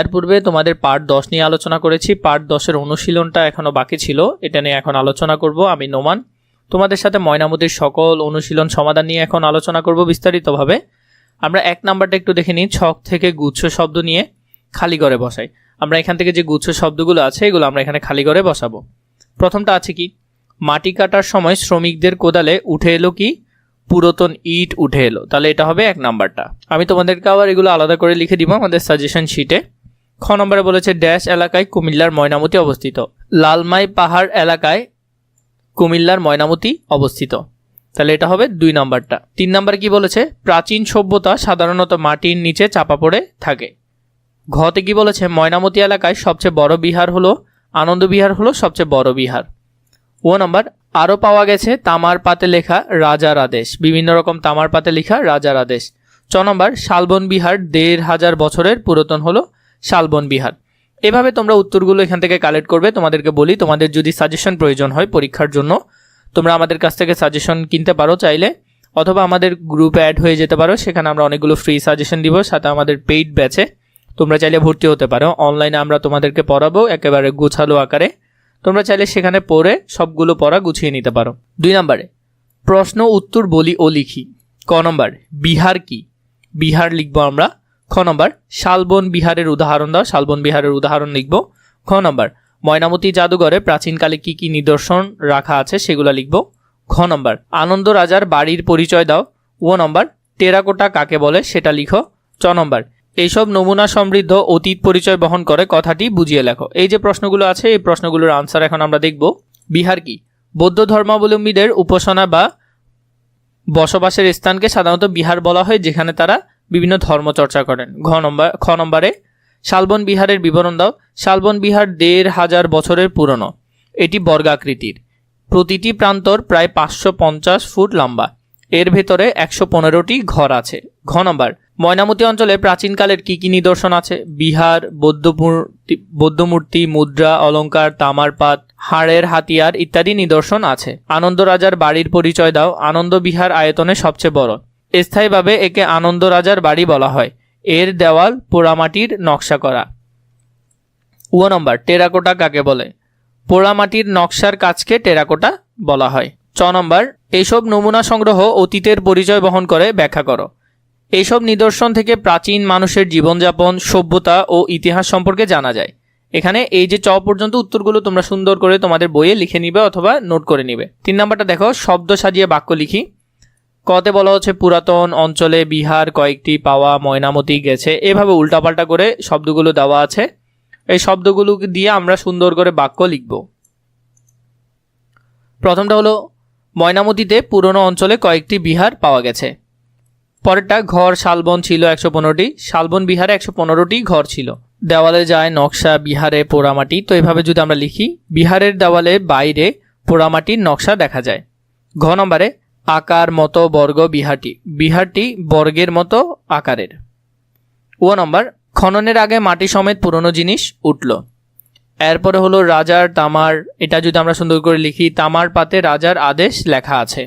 এর পূর্বে তোমাদের পার্ট দশ নিয়ে আলোচনা করেছি। পার্ট দশের অনুশীলনটা এখনও বাকি ছিল। এটা নিয়ে এখন আলোচনা করব আমি, নোমান। তোমাদের সাথে ময়নামতির সকল অনুশীলন সমাধান নিয়ে এখন আলোচনা করব বিস্তারিতভাবে। আমরা এক নাম্বারটা একটু দেখে নিই, ছক থেকে গুচ্ছ শব্দ নিয়ে খালি করে বসাই। আমরা এখান থেকে যে গুচ্ছ শব্দগুলো আছে, এগুলো আমরা এখানে খালি করে বসাবো। প্রথমটা আছে কি? মাটি কাটার সময় শ্রমিকদের কোদালে উঠে এলো কি? পুরাতন ইট উঠে এলো। তাহলে এটা হবে এক নাম্বারটা। আমি তোমাদেরকে আবার এগুলো আলাদা করে লিখে দিব আমাদের সাজেশন শিটে খ নম্বরে বলেছে, ড্যাশ এলাকায় কুমিল্লার ময়নামতি অবস্থিত। লালমাই পাহাড় এলাকায় কুমিল্লার ময়নামতি অবস্থিত। তাহলে এটা হবে দুই নাম্বারটা। তিন নাম্বার কি বলেছে, প্রাচীন সভ্যতা সাধারণত মাটির নিচে চাপা পড়ে থাকে। ঘতে কি বলেছে, ময়নামতি এলাকায় সবচেয়ে বড় বিহার হলো, আনন্দ বিহার হলো সবচেয়ে বড় বিহার। ও নাম্বার আরও পাওয়া গেছে তামার পাতে লেখা রাজার আদেশ। বিভিন্ন রকম তামার পাতে লেখা রাজার আদেশ। চ নম্বর, শালবন বিহার দেড় হাজার বছরের পুরাতন হলো শালবন বিহার। এভাবে তোমরা উত্তরগুলো এখান থেকে কালেক্ট করবে, তোমাদেরকে বলি, তোমাদের যদি সাজেশন প্রয়োজন হয় পরীক্ষার জন্য, তোমরা আমাদের কাছ থেকে সাজেশন কিনতে পারো চাইলে, অথবা আমাদের গ্রুপে অ্যাড হয়ে যেতে পারো, সেখানে আমরা অনেকগুলো ফ্রি সাজেশন দিব, সাথে আমাদের পেইড ব্যাচে তোমরা চাইলে ভর্তি হতে পারো। অনলাইনে আমরা তোমাদেরকে পড়াবো একেবারে গুছালো আকারে। তোমরা চাইলে সেখানে পড়ে সবগুলো পড়া গুছিয়ে নিতে পারো। দুই নম্বরে, প্রশ্ন, উত্তর, বলি ও লিখি। ক নম্বর, বিহার কি? বিহার লিখব আমরা। খ নম্বর, শালবন বিহারের উদাহরণ দাও, শালবন বিহারের উদাহরণ লিখব। খ নম্বর, ময়নামতি জাদুঘরে প্রাচীনকালে কি কি নিদর্শন রাখা আছে সেগুলো লিখব। খ নম্বর, আনন্দ রাজার বাড়ির পরিচয় দাও। ও নম্বর, টেরাকোটা কাকে বলে সেটা লিখো। চ নম্বর, এইসব নমুনা সমৃদ্ধ অতীত পরিচয় বহন করে কথাটি বুঝিয়ে লেখো। এই যে প্রশ্নগুলো আছে, এই প্রশ্নগুলোর আনসার এখন আমরা দেখব। বিহার কি? বৌদ্ধ ধর্মাবলম্বীদের উপাসনা বা বসবাসের স্থানকে সাধারণত বিহার বলা হয়, যেখানে তারা বিভিন্ন ধর্ম চর্চা করেন। ঘ নম্বর, খ নম্বরে, শালবন বিহারের বিবরণ দাও। শালবন বিহার দেড় হাজার বছরের পুরনো। এটি বর্গাকৃতির। প্রতিটি প্রান্তর প্রায় পাঁচশো পঞ্চাশ ফুট লম্বা। এর ভেতরে একশো পনেরোটি ঘর আছে। ঘ নম্বর, ময়নামতি অঞ্চলে প্রাচীনকালের কি কি নিদর্শন আছে? বিহার, বৌদ্ধমূর্তি বৌদ্ধমূর্তি, মুদ্রা, অলঙ্কার তামার পাত হাড়ের হাতিয়ার ইত্যাদি নিদর্শন আছে। আনন্দ রাজার বাড়ির পরিচয় দাও। আনন্দ বিহার আয়তনে সবচেয়ে বড়। স্থায়ীভাবে একে আনন্দ রাজার বাড়ি বলা হয়। এর দেওয়াল পোড়ামাটির নকশা করা। ও নম্বর, টেরাকোটা কাকে বলে? পোড়ামাটির নকশার কাজকে টেরাকোটা বলা হয়। চ নম্বর এইসব নমুনা সংগ্রহ অতীতের পরিচয় বহন করে ব্যাখ্যা করো। এইসব নিদর্শন থেকে প্রাচীন মানুষের জীবনযাপন, সভ্যতা ও ইতিহাস সম্পর্কে জানা যায়। এখানে এই যে চ পর্যন্ত উত্তরগুলো তোমরা সুন্দর করে তোমাদের বইয়ে লিখে নিবে অথবা নোট করে নিবে। তিন নাম্বারটা দেখো, শব্দ সাজিয়ে বাক্য লিখি। কতে বলা হচ্ছে পুরাতন অঞ্চলে বিহার কয়েকটি পাওয়া ময়নামতি গেছে। এভাবে উল্টাপাল্টা করে শব্দগুলো দেওয়া আছে। এই শব্দগুলো দিয়ে আমরা সুন্দর করে বাক্য লিখব। প্রথমটা হলো, ময়নামতিতে পুরনো অঞ্চলে কয়েকটি বিহার পাওয়া গেছে। পরেরটা, ঘর শালবন ছিল একশো পনেরোটি, শালবন বিহারে একশো পনেরোটি ঘর ছিল। দেওয়ালে যায় নকশা, বিহারে পোড়ামাটি। তো এভাবে যদি আমরা লিখি, বিহারের দেওয়ালে বাইরে পোড়ামাটির নকশা দেখা যায়। ঘ নম্বরে আকার মতো বর্গ বিহারটি বিহারটি বর্গের মতো আকারের। ও নম্বর, খননের আগে মাটি সমেত পুরনো জিনিস উঠল। এরপরে হলো রাজার তামার, এটা যদি আমরা সুন্দর করে লিখি, তামার পাতে রাজার আদেশ লেখা আছে।